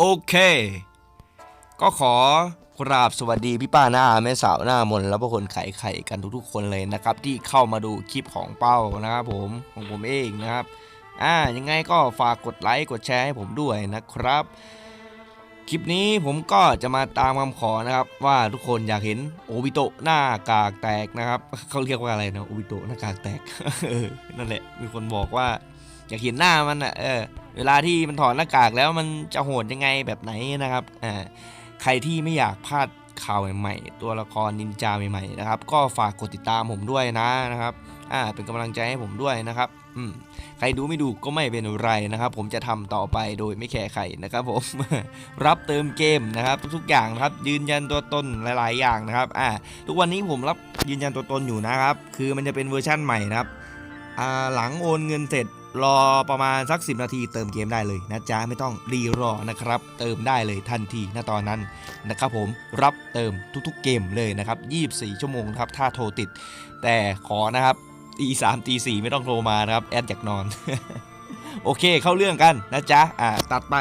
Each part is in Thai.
โอเค ก็ขอกราบสวัสดีพี่ป้าหน้าแม่สาวหน้ามนและพวกคนไข่ไข่กันทุกๆ คนเลยนะครับ ที่เข้ามาดูคลิปของเป้านะครับผมของผมเองนะครับอ่ายังไงก็ฝากกดไลค์กดแชร์ให้ผมด้วยนะครับ คลิปนี้ผมก็จะมาตามคำขอนะครับ ว่าทุกคนอยากเห็นโอบิโตะหน้ากากแตกนะครับเขาเรียกว่าอะไรนะโอบิโตะหน้ากากแตกนั่นแหละมีคนบอกว่า อยากเห็นหน้ามันอะเออเวลาที่มันถอดหน้ากากแล้วมันจะโหดยังไงแบบไหนนะครับอ่าใครที่ไม่อยากพลาดข่าวใหม่ๆ ตัวละครนินจาใหม่ๆนะครับ ก็ฝากกดติดตามผมด้วยนะนะครับ อ่า เป็นกำลังใจให้ผมด้วยนะครับ อืม ใครดูไม่ดูก็ไม่เป็นไรนะครับ ผมจะทำต่อไปโดยไม่แคร์ใครนะครับ ผม รับเติมเกมนะครับ ทุกอย่างครับ ยืนยันตัวตนหลาย ๆ อย่างนะครับ อ่า ทุกวันนี้ผมรับยืนยันตัวตนอยู่นะครับ คือมันจะเป็นเวอร์ชั่นใหม่นะครับ อ่า หลังโอนเงินเสร็จ รอประมาณสัก 10 นาทีเติมเกมได้เลยนะจ๊ะไม่ต้องรีรอนะครับ เติมได้เลยทันทีณตอนนั้นนะครับผมรับเติมทุกๆเกมเลยนะครับ 24 ชั่วโมงครับถ้าโทรติด แต่ขอนะครับตีสามตีสี่ไม่ต้องโทรมานะครับ แอดอยากนอน โอเคเข้าเรื่องกันนะจ๊ะอ่าตัดไป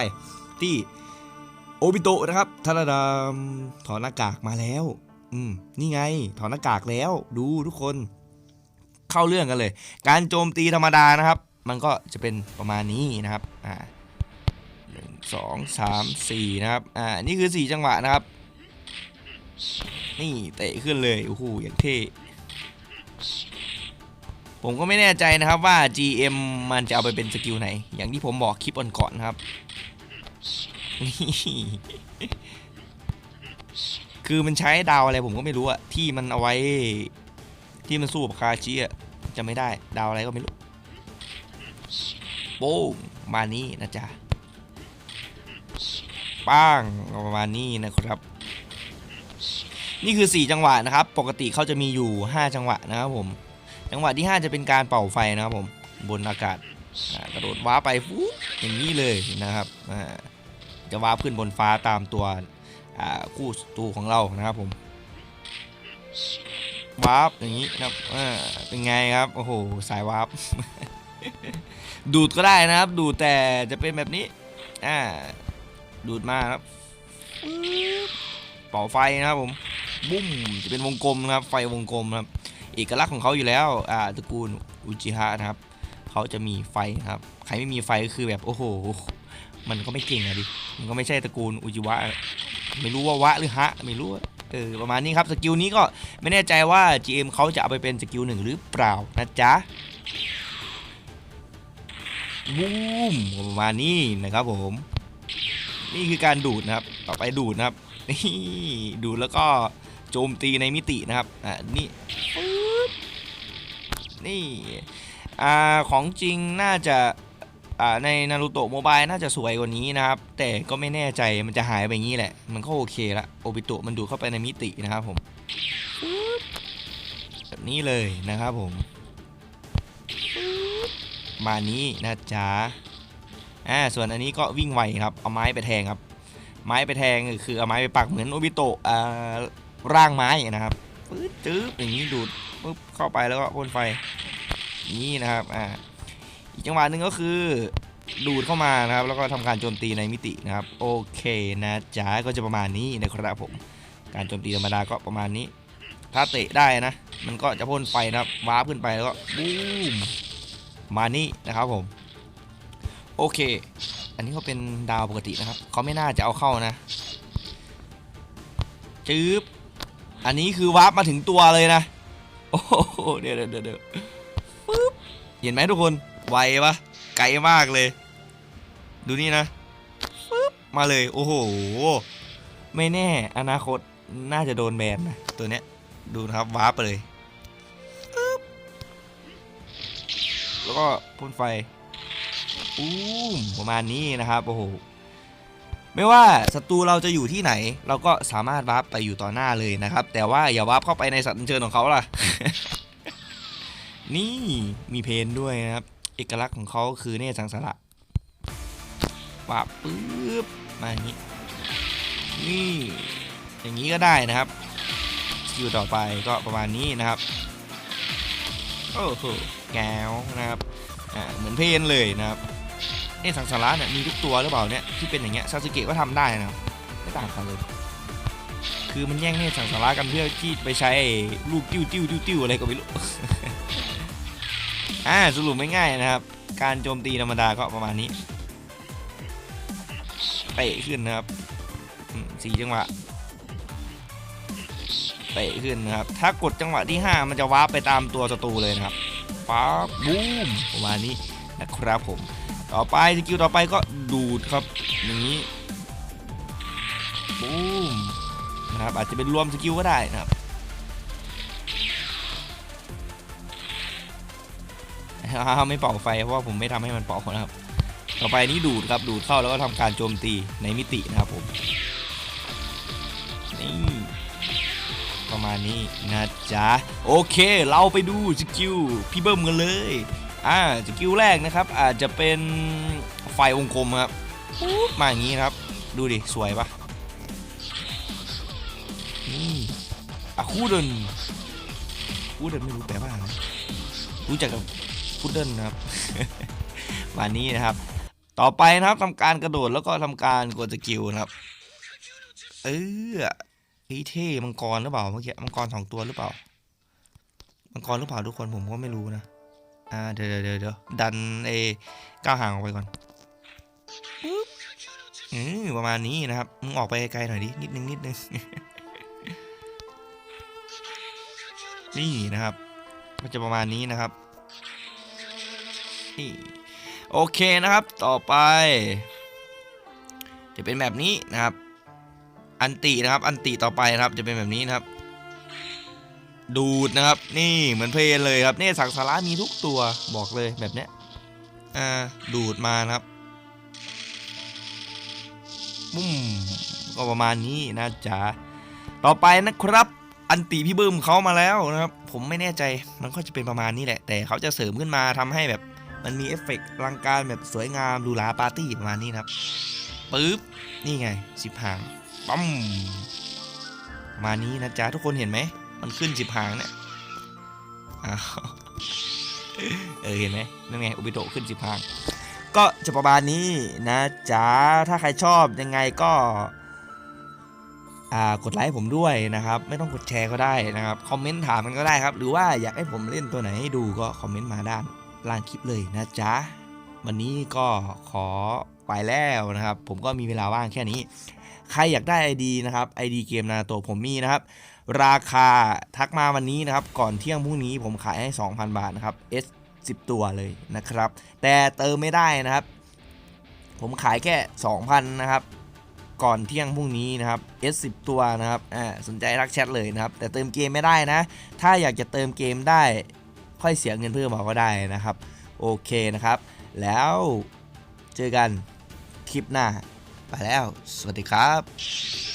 ที่โอบิโตะนะครับทาราดามถอดหน้ากากมาแล้ว อืม นี่ไง ถอดหน้ากากแล้ว ดูทุกคน เข้าเรื่องกันเลย การโจมตีธรรมดานะครับ มันก็จะเป็นประมาณนี้นะครับอ่าหนึ่งสองสามสี่นะครับอ่านี่คือสี่จังหวะนะครับ นี่เตะขึ้นเลยโอ้โหอย่างเท่ผมก็ไม่แน่ใจนะครับว่า GM มันจะเอาไปเป็นสกิลไหน อย่างที่ผมบอกคลิปก่อนๆนครับนี่คือมันใช้ดาวอะไรผมก็ไม่รู้อะที่มันเอาไว้ที่มันสู้กับคาชิอะจะไม่ได้ดาวอะไรก็ไม่รู้ ป้งมานี้นะจ๊ะป้างประมาณนี้นะครับ นี่คือ 4 จังหวะนะครับ ปกติเขาจะมีอยู่ 5 จังหวะนะครับผม จังหวะที่ 5 จะเป็นการเป่าไฟนะครับผมบนอากาศกระโดดว้าไปฟูอย่างนี้เลยนะครับจะว้าขึ้นบนฟ้าตามตัวคู่ตูของเรานะครับผมว้าปอย่างนี้นะครับเป็นไงครับโอ้โหสายว้าป ดูดก็ได้นะครับ ดูดแต่จะเป็นแบบนี้ อ่า ดูดมาครับ เป่าไฟนะครับผม บุ้ม จะเป็นวงกลมนะครับ ไฟวงกลมครับ เอกลักษณ์ของเขาอยู่แล้ว อ่า ตระกูลอุจิฮะนะครับ เขาจะมีไฟนะครับ ใครไม่มีไฟก็คือแบบโอ้โห มันก็ไม่เก่งอะดิ มันก็ไม่ใช่ตระกูลอุจิวะ ไม่รู้ว่าวะหรือฮะ ไม่รู้ เออ ประมาณนี้ครับ สกิลนี้ก็ไม่แน่ใจว่า GM เขาจะเอาไปเป็นสกิลหนึ่งหรือเปล่านะจ๊ะ บูมประมาณนี้นะครับผม นี่คือการดูดนะครับ ต่อไปดูดนะครับ นี่ดูดแล้วก็โจมตีในมิตินะครับ อ่านี่นี่ อ่า ของจริงน่าจะ อ่า ในนารูโตะโมบายน่าจะสวยกว่านี้นะครับ แต่ก็ไม่แน่ใจมันจะหายไปอย่างนี้แหละ มันก็โอเคละโอบิโตะมันดูดเข้าไปในมิตินะครับผม แบบนี้เลยนะครับผม มานี้นะจ๊ะอ่าส่วนอันนี้ก็วิ่งไวครับเอาไม้ไปแทงครับ ไม้ไปแทงคือเอาไม้ไปปักเหมือนโอบิโตะอ่าร่างไม้นะครับปื๊ดจื๊บอย่างนี้ดูดปุ๊บเข้าไปแล้วก็พ่นไฟนี่นะครับอ่าอีกจังหวะหนึ่งก็คือดูดเข้ามานะครับ แล้วก็ทำการโจมตีในมิตินะครับ โอเคนะจ๊ะก็จะประมาณนี้นะครับผม การโจมตีธรรมดาก็ประมาณนี้ ถ้าเตะได้นะ มันก็จะพ่นไฟนะครับวาร์ปขึ้นไปแล้วก็บูม มานี่นะครับผม โอเค อันนี้เขาเป็นดาวปกตินะครับเขาไม่น่าจะเอาเข้านะจืบอันนี้คือวาร์ปมาถึงตัวเลยนะ โอ้โหเดี๋ยวเดี๋ยวเดี๋ยวปึ๊บเห็นไหมทุกคนไวปะไกลมากเลย ดูนี่นะปึ๊บมาเลย โอ้โห ไม่แน่อนาคตน่าจะโดนแบนนะ ตัวเนี้ย ดูนะครับวาร์ปไปเลย แล้วก็พ่นไฟอู้มประมาณนี้นะครับโอ้โหไม่ว่าศัตรูเราจะอยู่ที่ไหน เราก็สามารถวาร์ปไปอยู่ต่อหน้าเลยนะครับ แต่ว่าอย่าวาร์ปเข้าไปในสัตว์เชิญของเขาล่ะ นี่มีเพนด้วยนะครับ เอกลักษณ์ของเขาคือเนสังสาระวาร์ปปึ๊บมาอย่างนี้นี่อย่างนี้ก็ได้นะครับสกิลต่อไปก็ประมาณนี้นะครับ โอ้โหแก้วนะครับอ่าเหมือนเพนเลยนะครับเอ๊ะสังสาระเนี่ยมีทุกตัวหรือเปล่าเนี่ยที่เป็นอย่างเงี้ยซาสึเกะก็ทำได้นะครับไม่ต่างกันเลย คือมันแย่งเนี่ยสังสาระกันเพื่อที่ไปใช้ลูกติ้วติ้วติ้วติ้วอะไรก็ไม่รู้อ่าสรุปไม่ง่ายนะครับ การโจมตีธรรมดาก็ประมาณนี้เตะขึ้นนะครับสี่จังหวะ เตะขึ้นนะครับ ถ้ากดจังหวะที่ 5 มันจะวาร์ปไปตามตัวศัตรูเลยนะครับป๊าบบูมประมาณนี้นะครับผม ต่อไปสกิลต่อไปก็ดูดครับอย่างนี้บูมนะครับอาจจะเป็นรวมสกิลก็ได้นะครับไม่เป่าไฟเพราะว่าผมไม่ทำให้มันเป่านะครับ ต่อไปนี่ดูดครับดูดเข้าแล้วก็ทำการโจมตีในมิตินะครับผมนี่ ประมาณนี้นะจ๊ะ โอเค เราไปดูสกิลพี่เบิ้มกันเลย อ่าสกิลแรกนะครับ อาจจะเป็นไฟวงกลมครับมาอย่างนี้ครับ ดูดิ สวยปะนี่อะคูเดนคูเดนไม่รู้แปลว่าอะไรรู้จักกับพุดเดิลนะครับมานี้นะครับ ต่อไปนะครับทำการกระโดดแล้วก็ทำการกดสกิลนะครับ เออ ไอ้เท่มังกรหรือเปล่าเมื่อกี้มังกรสองตัวหรือเปล่า มังกรหรือเปล่าทุกคนผมก็ไม่รู้นะ อ่าเดี๋ยวเดี๋ยวเดี๋ยวดันไอ้ก้าวห่างออกไปก่อนปึ๊บอืมประมาณนี้นะครับมึงออกไปไกลหน่อยดินิดนึงนิดนึงนี่นะครับ มันจะประมาณนี้นะครับโอเคนะครับต่อไป จะเป็นแบบนี้นะครับ อันตินะครับ อันติต่อไปนะครับ จะเป็นแบบนี้นะครับ ดูดนะครับ นี่เหมือนเพลนเลยครับเนี่ยสังสาระมีทุกตัวบอกเลยแบบเนี้ยอ่าดูดมานะครับบุ้มก็ประมาณนี้นะจ๊ะต่อไปนะครับ อันติพี่บึ้มเขามาแล้วนะครับ ผมไม่แน่ใจมันก็จะเป็นประมาณนี้แหละ แต่เขาจะเสริมขึ้นมาทำให้แบบมันมีเอฟเฟกต์ลังการแบบสวยงามหรูหราปาร์ตี้ประมาณนี้นะครับปึ๊บนี่ไงสิบหาง ปั๊มมานี้นะจ๊ะทุกคนเห็นไหม มันขึ้นสิบหางเนี่ยเออเห็นไหมนั่นไงอุบิโตขึ้นสิบหาง ก็จะประมาณนี้นะจ๊ะถ้าใครชอบยังไงก็อ่ากดไลค์ผมด้วยนะครับ ไม่ต้องกดแชร์ก็ได้นะครับคอมเมนต์ถามมันก็ได้ครับ หรือว่าอยากให้ผมเล่นตัวไหนให้ดูก็คอมเมนต์มาด้านล่างคลิปเลยนะจ๊ะวันนี้ก็ขอ ไปแล้วนะครับ ผมก็มีเวลาว่างแค่นี้ ใครอยากได้ ID นะครับ ID เกมนาโตผมมีนะครับ ราคาทักมาวันนี้นะครับ ก่อนเที่ยงพรุ่งนี้ผมขายให้ 2,000 บาทนะครับ S 10 ตัวเลยนะครับ แต่เติมไม่ได้นะครับ ผมขายแค่ 2,000 นะครับ ก่อนเที่ยงพรุ่งนี้นะครับ S 10ตัวนะครับอ่าสนใจทักแชทเลยนะครับ แต่เติมเกมไม่ได้นะ ถ้าอยากจะเติมเกมได้ค่อยเสียเงินเพิ่มเอาก็ได้นะครับ โอเคนะครับ แล้วเจอกัน คลิปหน้า ไปแล้ว สวัสดีครับ